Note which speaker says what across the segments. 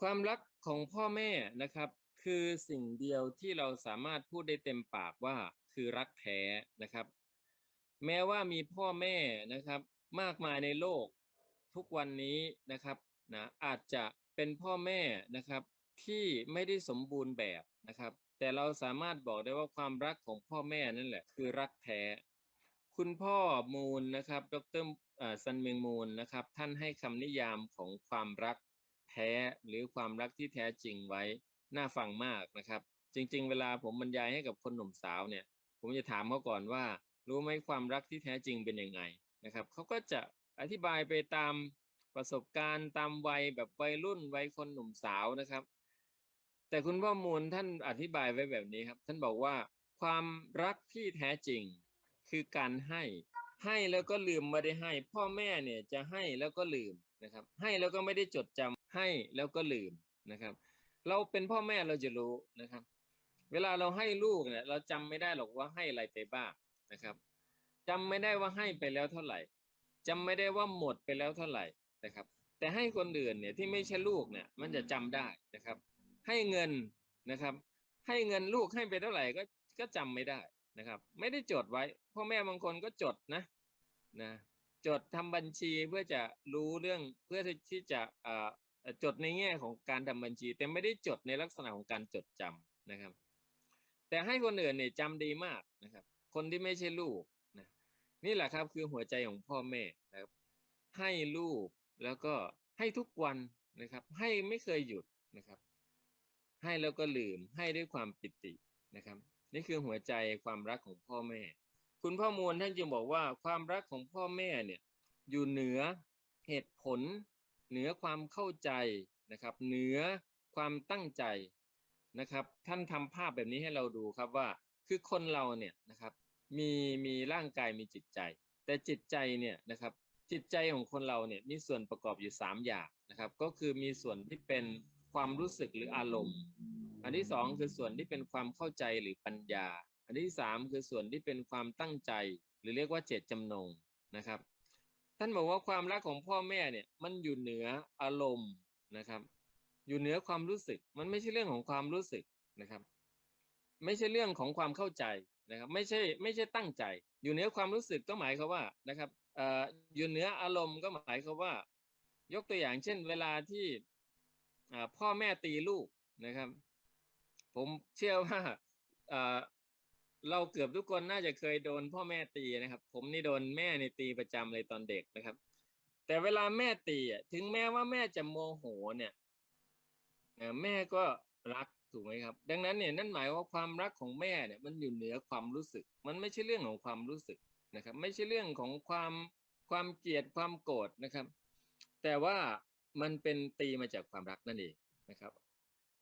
Speaker 1: ความรักของพ่อแม่นะครับ คือสิ่งเดียวที่เราสามารถพูดได้เต็มปากว่าคือรักแท้นะครับ แม้ว่ามีพ่อแม่นะครับ มากมายในโลกทุกวันนี้นะครับนะอาจจะเป็นพ่อแม่นะครับที่ไม่ได้สมบูรณ์แบบนะครับ แต่เราสามารถบอกได้ว่าความรักของพ่อแม่นั่นแหละคือรักแท้ คุณพ่อมูลนะครับ ดรเอ่อซันเมงมูลนะครับ ท่านให้คำนิยามของความรัก แท้หรือความรักที่แท้จริงไว้น่าฟังมากนะครับ จริง ๆ เวลาผมบรรยายให้กับคนหนุ่มสาวเนี่ย ผมจะถามเขาก่อนว่า รู้ไหมความรักที่แท้จริงเป็นยังไงนะครับเขาก็จะอธิบายไปตามประสบการณ์ตามวัยแบบวัยรุ่นวัยคนหนุ่มสาวนะครับ แต่คุณพ่อมูลท่านอธิบายไว้แบบนี้ครับ ท่านบอกว่า ความรักที่แท้จริงคือการให้ให้แล้วก็ลืมไม่ได้ให้ พ่อแม่เนี่ยจะให้แล้วก็ลืมนะครับ ให้แล้วก็ไม่ได้จดจำ ให้แล้วก็ลืมนะครับ เราเป็นพ่อแม่เราจะรู้นะครับ เวลาเราให้ลูกเนี่ย เราจำไม่ได้หรอกว่าให้อะไรไปบ้างนะครับจำไม่ได้ว่าให้ไปแล้วเท่าไหร่จำไม่ได้ว่าหมดไปแล้วเท่าไหร่นะครับ แต่ให้คนอื่นเนี่ยที่ไม่ใช่ลูกเนี่ย มันจะจำได้นะครับ ให้เงินนะครับ ให้เงินลูกให้ไปเท่าไหร่ก็ก็จำไม่ได้นะครับ ไม่ได้จดไว้พ่อแม่บางคนก็จดนะนะจดทำบัญชีเพื่อจะรู้เรื่องเพื่อที่จะอ่อ จดในแง่ของการทำบัญชี แต่ไม่ได้จดในลักษณะของการจดจำนะครับ แต่ให้คนอื่นเนี่ยจำดีมากนะครับ คนที่ไม่ใช่ลูกนะนี่แหละครับคือหัวใจของพ่อแม่นะครับ ให้ลูกแล้วก็ให้ทุกวันนะครับ ให้ไม่เคยหยุดนะครับ ให้แล้วก็ลืมให้ด้วยความปิตินะครับ นี่คือหัวใจความรักของพ่อแม่ คุณพ่อมูลท่านจึงบอกว่าความรักของพ่อแม่เนี่ยอยู่เหนือเหตุผล เหนือความเข้าใจนะครับ เหนือความตั้งใจนะครับ ท่านทำภาพแบบนี้ให้เราดูครับว่าคือคนเราเนี่ยนะครับมีมีร่างกายมีจิตใจ แต่จิตใจเนี่ยนะครับจิตใจของคนเราเนี่ยมีส่วนประกอบอยู่สามอย่างนะครับก็คือมีส่วนที่เป็นความรู้สึกหรืออารมณ์ อันที่สองคือส่วนที่เป็นความเข้าใจหรือปัญญา อันที่สามคือส่วนที่เป็นความตั้งใจ หรือเรียกว่าเจตจำนงนะครับ ท่านบอกว่าความรักของพ่อแม่เนี่ย มันอยู่เหนืออารมณ์นะครับ อยู่เหนือความรู้สึก มันไม่ใช่เรื่องของความรู้สึกนะครับ ไม่ใช่เรื่องของความเข้าใจนะครับ ไม่ใช่ไม่ใช่ตั้งใจ อยู่เหนือความรู้สึกก็หมายความว่านะครับออยู่เหนืออารมณ์ก็หมายความว่า ยกตัวอย่างเช่น เวลาที่พ่อแม่ตีลูกนะครับ ผมเชื่อว่า เราเกือบทุกคนน่าจะเคยโดนพ่อแม่ตีนะครับ ผมนี่โดนแม่ในตีประจำเลยตอนเด็กนะครับ แต่เวลาแม่ตีอะถึงแม้ว่าแม่จะโมโหเนี่ยแม่ก็รักถูกไหมครับ ดังนั้นเนี่ยนั่นหมายว่าความรักของแม่เนี่ยมันอยู่เหนือความรู้สึก มันไม่ใช่เรื่องของความรู้สึกนะครับ ไม่ใช่เรื่องของความความเกลียดความโกรธนะครับ แต่ว่ามันเป็นตีมาจากความรักนั่นเองนะครับ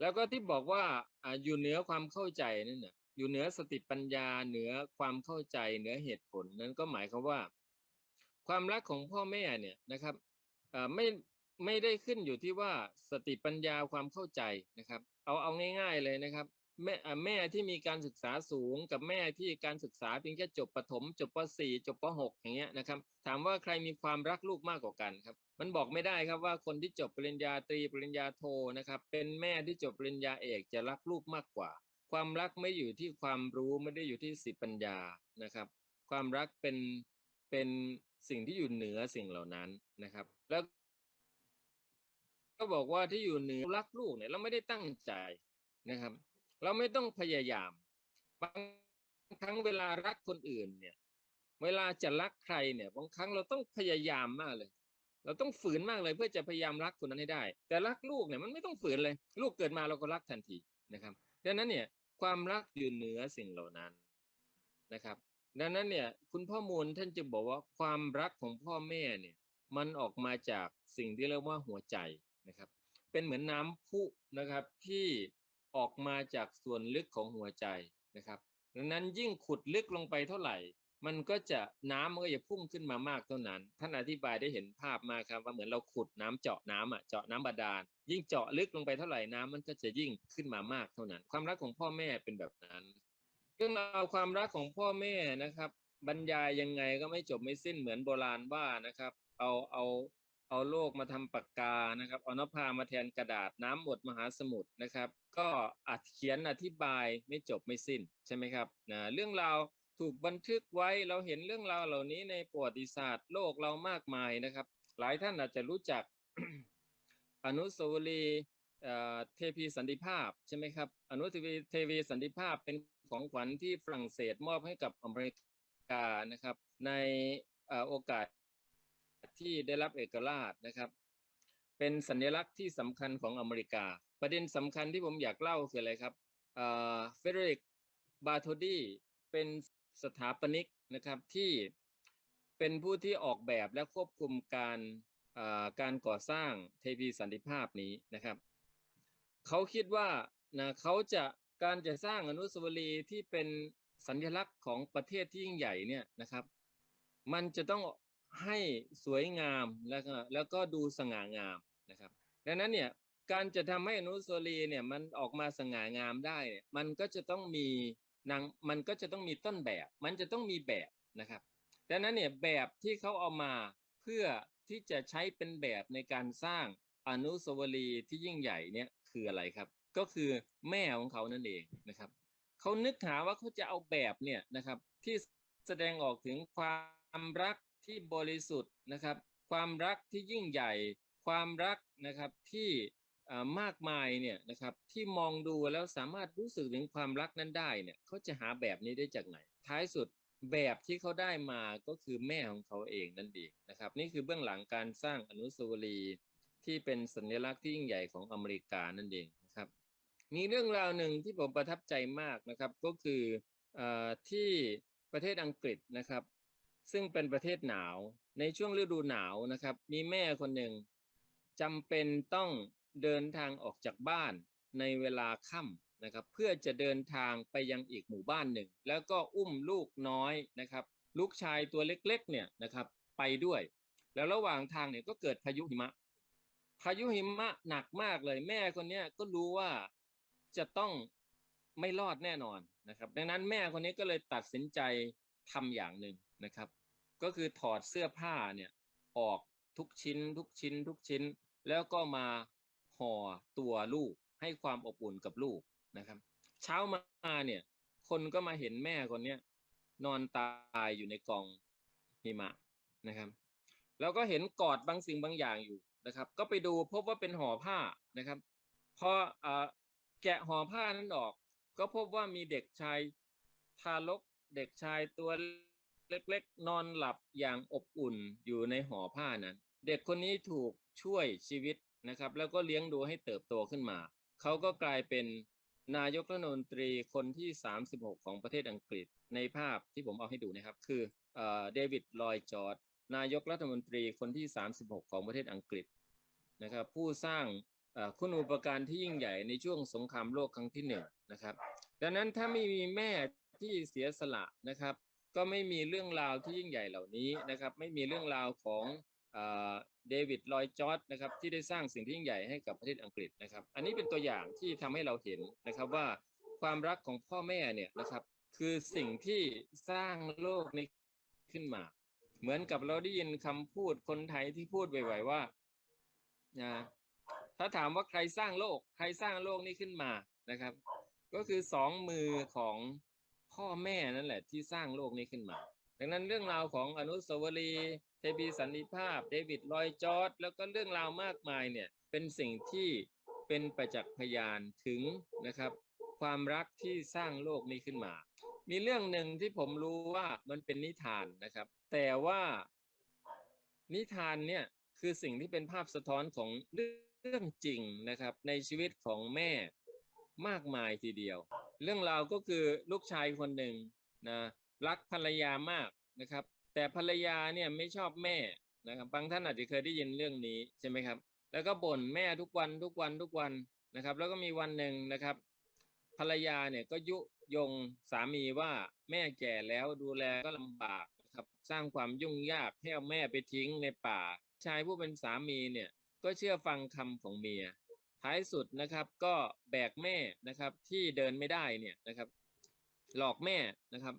Speaker 1: แล้วก็ที่บอกว่าอ่าอยู่เหนือความเข้าใจนั่นน่ะ อยู่เหนือสติปัญญาเหนือความเข้าใจเหนือเหตุผลนั้นก็หมายความว่า ความรักของพ่อแม่เนี่ยนะครับไม่ไม่ได้ขึ้นอยู่ที่ว่าสติปัญญาความเข้าใจนะครับ เอาเอาง่าย ๆเลยนะครับ แม่แม่ที่มีการศึกษาสูงกับแม่ที่การศึกษาเพียงแค่จบประถม จบป .4 จบป .6 อย่างเงี้ยนะครับ ถามว่าใครมีความรักลูกมากกว่ากันครับมันบอกไม่ได้ครับว่าคนที่จบปริญญาตรีปริญญาโทนะครับเป็นแม่ที่จบปริญญาเอกจะรักลูกมากกว่า ความรักไม่อยู่ที่ความรู้ไม่ได้อยู่ที่สิปัญญานะครับ ความรักเป็นเป็นสิ่งที่อยู่เหนือสิ่งเหล่านั้นนะครับ แล้ว ก็บอกว่าที่อยู่เหนือรักลูกเนี่ยเราไม่ได้ตั้งใจนะครับ เราไม่ต้องพยายามบางครั้งเวลารักคนอื่นเนี่ย เวลาจะรักใครเนี่ยบางครั้งเราต้องพยายามมากเลย เราต้องฝืนมากเลยเพื่อจะพยายามรักคนนั้นให้ได้ แต่รักลูกเนี่ยมันไม่ต้องฝืนเลย ลูกเกิดมาเราก็รักทันทีนะครับดังนั้นเนี่ย ความรักอยู่เหนือสิ่งเหล่านั้นนะครับ ดังนั้นเนี่ยคุณพ่อมูลท่านจะบอกว่าความรักของพ่อแม่เนี่ยมันออกมาจากสิ่งที่เรียกว่าหัวใจนะครับ เป็นเหมือนน้ำพุนะครับที่ออกมาจากส่วนลึกของหัวใจนะครับดังนั้นยิ่งขุดลึกลงไปเท่าไหร่ มันก็จะน้ำมันก็จะพุ่งขึ้นมามากเท่านั้น ท่านอธิบายได้เห็นภาพมากครับว่าเหมือนเราขุดน้ำเจาะน้ำอะเจาะน้ำบาดาลยิ่งเจาะลึกลงไปเท่าไหร่น้ำมันก็จะยิ่งขึ้นมามากเท่านั้น ความรักของพ่อแม่เป็นแบบนั้นเรื่องราวความรักของพ่อแม่นะครับ บรรยายยังไงก็ไม่จบไม่สิ้นเหมือนโบราณว่านะครับ เอาเอาเอาโลกมาทำปากกานะครับเอานภามาแทนกระดาษน้ำหมดมหาสมุทรนะครับ ก็อัดเขียนอธิบายไม่จบไม่สิ้นใช่ไหมครับนะเรื่องราว ถูกบันทึกไว้เราเห็นเรื่องราวเหล่านี้ในประวัติศาสตร์โลกเรามากมายนะครับ หลายท่านอาจจะรู้จักอนุสาวรีย์เทพีสันติภาพใช่ไหมครับอนุเทพีเทพีสันติภาพเป็นของขวัญที่ฝรั่งเศสมอบให้กับอเมริกานะครับ ในอโอกาสที่ได้รับเอกราชนะครับ เป็นสัญลักษณ์ที่สำคัญของอเมริกา ประเด็นสำคัญที่ผมอยากเล่าคืออะไรครับเฟเดริกบาโทดีเป็น สถาปนิกนะครับที่เป็นผู้ที่ออกแบบและควบคุมการการก่อสร้างเทพีสันติภาพนี้นะครับเขาคิดว่านะเขาจะการจะสร้างอนุสาวรีย์ที่เป็นสัญลักษณ์ของประเทศที่ยิ่งใหญ่เนี่ยนะครับ มันจะต้องให้สวยงามแล้วก็แล้วก็ดูสง่างามนะครับ ดังนั้นเนี่ยการจะทำให้อนุสาวรีย์เนี่ยมันออกมาสง่างามได้เนี่ยมันก็จะต้องมี นางมันก็จะต้องมีต้นแบบ มันจะต้องมีแบบนะครับดังนั้นเนี่ยแบบที่เขาเอามาเพื่อที่จะใช้เป็นแบบในการสร้างอนุสาวรีย์ที่ยิ่งใหญ่เนี่ยคืออะไรครับ ก็คือแม่ของเขานั่นเองนะครับเขานึกหาว่าเขาจะเอาแบบเนี่ยนะครับที่แสดงออกถึงความรักที่บริสุทธิ์นะครับ ความรักที่ยิ่งใหญ่ ความรักนะครับที่ มากมายเนี่ยนะครับที่มองดูแล้วสามารถรู้สึกถึงความรักนั้นได้เนี่ยเขาจะหาแบบนี้ได้จากไหน ท้ายสุดแบบที่เขาได้มาก็คือแม่ของเขาเองนั่นเองนะครับ นี่คือเบื้องหลังการสร้างอนุสาวรีย์ที่เป็นสัญลักษณ์ที่ยิ่งใหญ่ของอเมริกานั่นเองนะครับ มีเรื่องราวหนึ่งที่ผมประทับใจมากนะครับก็คืออที่ประเทศอังกฤษนะครับ ซึ่งเป็นประเทศหนาวในช่วงฤดูหนาวนะครับ มีแม่คนหนึ่งจำเป็นต้อง เดินทางออกจากบ้านในเวลาค่ำนะครับ เพื่อจะเดินทางไปยังอีกหมู่บ้านหนึ่ง แล้วก็อุ้มลูกน้อยนะครับ ลูกชายตัวเล็กๆเนี่ยนะครับไปด้วย แล้วระหว่างทางเนี่ยก็เกิดพายุหิมะ พายุหิมะหนักมากเลยแม่คนนี้ก็รู้ว่าจะต้องไม่รอดแน่นอนนะครับ ดังนั้นแม่คนนี้ก็เลยตัดสินใจทำอย่างหนึ่งนะครับ ก็คือถอดเสื้อผ้าเนี่ยออกทุกชิ้น ทุกชิ้น ทุกชิ้น แล้วก็มา ห่อตัวลูกให้ความอบอุ่นกับลูกนะครับ เช้ามาเนี่ย คนก็มาเห็นแม่คนเนี้ยนอนตายอยู่ในกองหิมะนะครับ แล้วก็เห็นกอดบางสิ่งบางอย่างอยู่นะครับ ก็ไปดูพบว่าเป็นห่อผ้านะครับพอเอ่อแกะห่อผ้านั้นออก ก็พบว่ามีเด็กชายทารกเด็กชายตัวเล็กๆ นอนหลับอย่างอบอุ่นอยู่ในห่อผ้านั้น เด็กคนนี้ถูกช่วยชีวิต นะครับ แล้วก็เลี้ยงดูให้เติบโตขึ้นมา เขาก็กลายเป็นนายกรัฐมนตรีคนที่ 36 ของประเทศอังกฤษในภาพที่ผมเอาให้ดูนะครับ คือเดวิดลอยจอร์ดนายกรัฐมนตรีคนที่ 36 ของประเทศอังกฤษนะครับ ผู้สร้างเอ่อคุณูปการที่ยิ่งใหญ่ในช่วงสงครามโลกครั้งที่หนึ่งนะครับ ดังนั้นถ้าไม่มีแม่ที่เสียสละนะครับ ก็ไม่มีเรื่องราวที่ยิ่งใหญ่เหล่านี้นะครับ ไม่มีเรื่องราวของ เดวิดลอยจอร์ดนะครับที่ได้สร้างสิ่งที่ยิ่งใหญ่ให้กับประเทศอังกฤษนะครับ อันนี้เป็นตัวอย่างที่ทำให้เราเห็นนะครับว่าความรักของพ่อแม่เนี่ยนะครับคือสิ่งที่สร้างโลกนี้ขึ้นมา เหมือนกับเราได้ยินคำพูดคนไทยที่พูดบ่อยๆว่านะถ้าถามว่าใครสร้างโลก ใครสร้างโลกนี้ขึ้นมานะครับ ก็คือสองมือของพ่อแม่นั่นแหละที่สร้างโลกนี้ขึ้นมา ดังนั้นเรื่องราวของอนุสาวรีย์ ทพีสันติภาพ เดวิดลอยจอร์ดแล้วก็เรื่องราวมากมายเนี่ยเป็นสิ่งที่เป็นประจักษ์พยานถึงนะครับ ความรักที่สร้างโลกนี้ขึ้นมา มีเรื่องหนึ่งที่ผมรู้ว่ามันเป็นนิทานนะครับ แต่ว่านิทานเนี่ยคือสิ่งที่เป็นภาพสะท้อนของเรื่องจริงนะครับ ในชีวิตของแม่มากมายทีเดียว เรื่องราวก็คือลูกชายคนหนึ่งนะรักภรรยามากนะครับ แต่ภรรยาเนี่ยไม่ชอบแม่นะครับบางท่านอาจจะเคยได้ยินเรื่องนี้ใช่ไหมครับ แล้วก็บ่นแม่ทุกวันทุกวันทุกวันนะครับ แล้วก็มีวันหนึ่งนะครับ ภรรยาเนี่ยก็ยุยงสามีว่าแม่แก่แล้วดูแลก็ลำบากนะครับ สร้างความยุ่งยากให้เอาแม่ไปทิ้งในป่า ชายผู้เป็นสามีเนี่ยก็เชื่อฟังคำของเมีย ท้ายสุดนะครับก็แบกแม่นะครับที่เดินไม่ได้เนี่ยนะครับ หลอกแม่นะครับ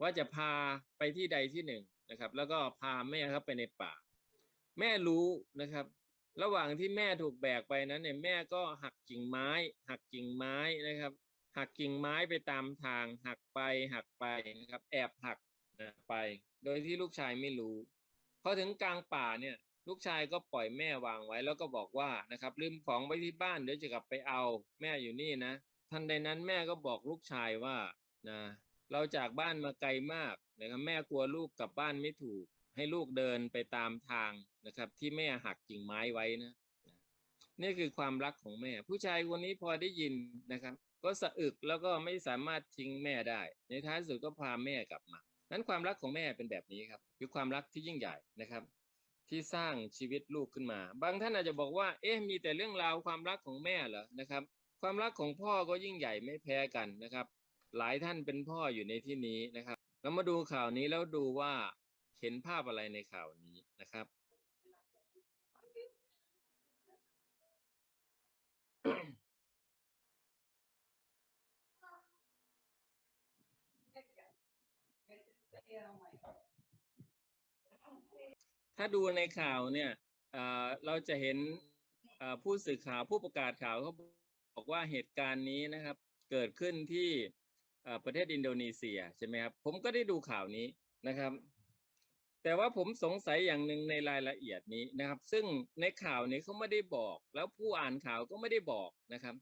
Speaker 1: ว่าจะพาไปที่ใดที่หนึ่งนะครับ แล้วก็พาแม่เข้าไปในป่า แม่รู้นะครับ ระหว่างที่แม่ถูกแบกไปนั้นเนี่ยแม่ก็หักกิ่งไม้ หักกิ่งไม้นะครับ หักกิ่งไม้ไปตามทาง หักไปหักไปนะครับ แอบหักไป โดยที่ลูกชายไม่รู้พอถึงกลางป่าเนี่ยลูกชายก็ปล่อยแม่วางไว้แล้วก็บอกว่านะครับ ลืมของไว้ที่บ้านเดี๋ยวจะกลับไปเอา แม่อยู่นี่นะทันใดนั้นแม่ก็บอกลูกชายว่านะ เราจากบ้านมาไกลมากนะครับแม่กลัวลูกกลับบ้านไม่ถูก ให้ลูกเดินไปตามทางนะครับ ที่แม่หักกิ่งไม้ไว้นะนี่คือความรักของแม่ ผู้ชายคนนี้พอได้ยินนะครับ ก็สะอึกแล้วก็ไม่สามารถทิ้งแม่ได้ ในท้ายสุดก็พาแม่กลับมานั้นความรักของแม่เป็นแบบนี้ครับคือความรักที่ยิ่งใหญ่นะครับ ที่สร้างชีวิตลูกขึ้นมา บางท่านอาจจะบอกว่า เอ๊ะมีแต่เรื่องราวความรักของแม่เหรอนะครับ ความรักของพ่อก็ยิ่งใหญ่ไม่แพ้กันนะครับ หลายท่านเป็นพ่ออยู่ในที่นี้นะครับ เรามาดูข่าวนี้แล้วดูว่าเห็นภาพอะไรในข่าวนี้นะครับถ้าดูในข่าวเนี่ยเอ่อเราจะเห็นเอ่อผู้สื่อข่าวผู้ประกาศข่าวเขาบอกว่าเหตุการณ์นี้นะครับ เกิดขึ้นที่ ประเทศอินโดนีเซียใช่ไหมครับผมก็ได้ดูข่าวนี้นะครับ แต่ว่าผมสงสัยอย่างหนึ่งในรายละเอียดนี้นะครับ ซึ่งในข่าวนี้เขาไม่ได้บอก แล้วผู้อ่านข่าวก็ไม่ได้บอกนะครับ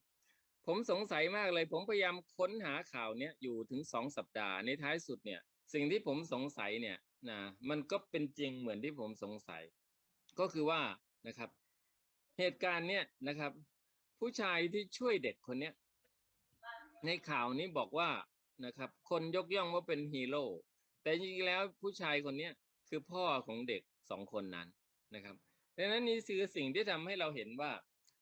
Speaker 1: ผมสงสัยมากเลยผมพยายามค้นหาข่าวเนี้ยอยู่ถึงสองสัปดาห์ในท้ายสุดเนี่ย สิ่งที่ผมสงสัยเนี่ยนะมันก็เป็นจริงเหมือนที่ผมสงสัย ก็คือว่านะครับ เหตุการณ์เนี้ยนะครับ ผู้ชายที่ช่วยเด็กคนเนี้ยในข่าวนี้บอกว่า นะครับ คนยกย่องว่าเป็นฮีโร่แต่จริงๆแล้วผู้ชายคนเนี้ยคือพ่อของเด็กสองคนนั้นนะครับดังนั้นนี่คือสิ่งที่ทำให้เราเห็นว่า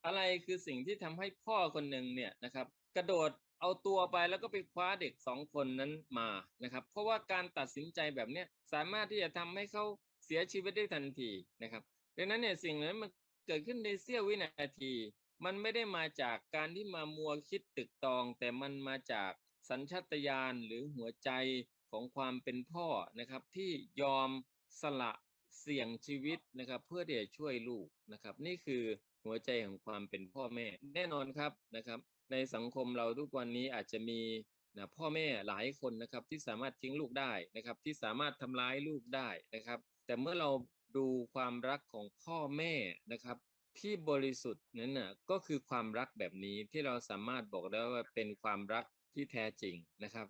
Speaker 1: อะไรคือสิ่งที่ทำให้พ่อคนหนึ่งเนี่ยนะครับ กระโดดเอาตัวไปแล้วก็ไปคว้าเด็กสองคนนั้นมานะครับ เพราะว่าการตัดสินใจแบบเนี้ยสามารถที่จะทำให้เขาเสียชีวิตได้ทันทีนะครับดังนั้นเนี่ยสิ่งนั้นมันเกิดขึ้นในเสี้ยววินาที มันไม่ได้มาจากการที่มามัวคิดตึกตอง แต่มันมาจาก สัญชาตญาณหรือหัวใจของความเป็นพ่อนะครับที่ยอมสละเสี่ยงชีวิตนะครับเพื่อที่จะช่วยลูกนะครับ นี่คือหัวใจของความเป็นพ่อแม่แน่นอนครับนะครับ ในสังคมเราทุกวันนี้อาจจะมีนะพ่อแม่หลายคนนะครับที่สามารถทิ้งลูกได้นะครับ ที่สามารถทำร้ายลูกได้นะครับ แต่เมื่อเราดูความรักของพ่อแม่นะครับ ที่บริสุทธิ์นั้นน่ะก็คือความรักแบบนี้ที่เราสามารถบอกได้ว่าเป็นความรัก ที่แท้จริงนะครับ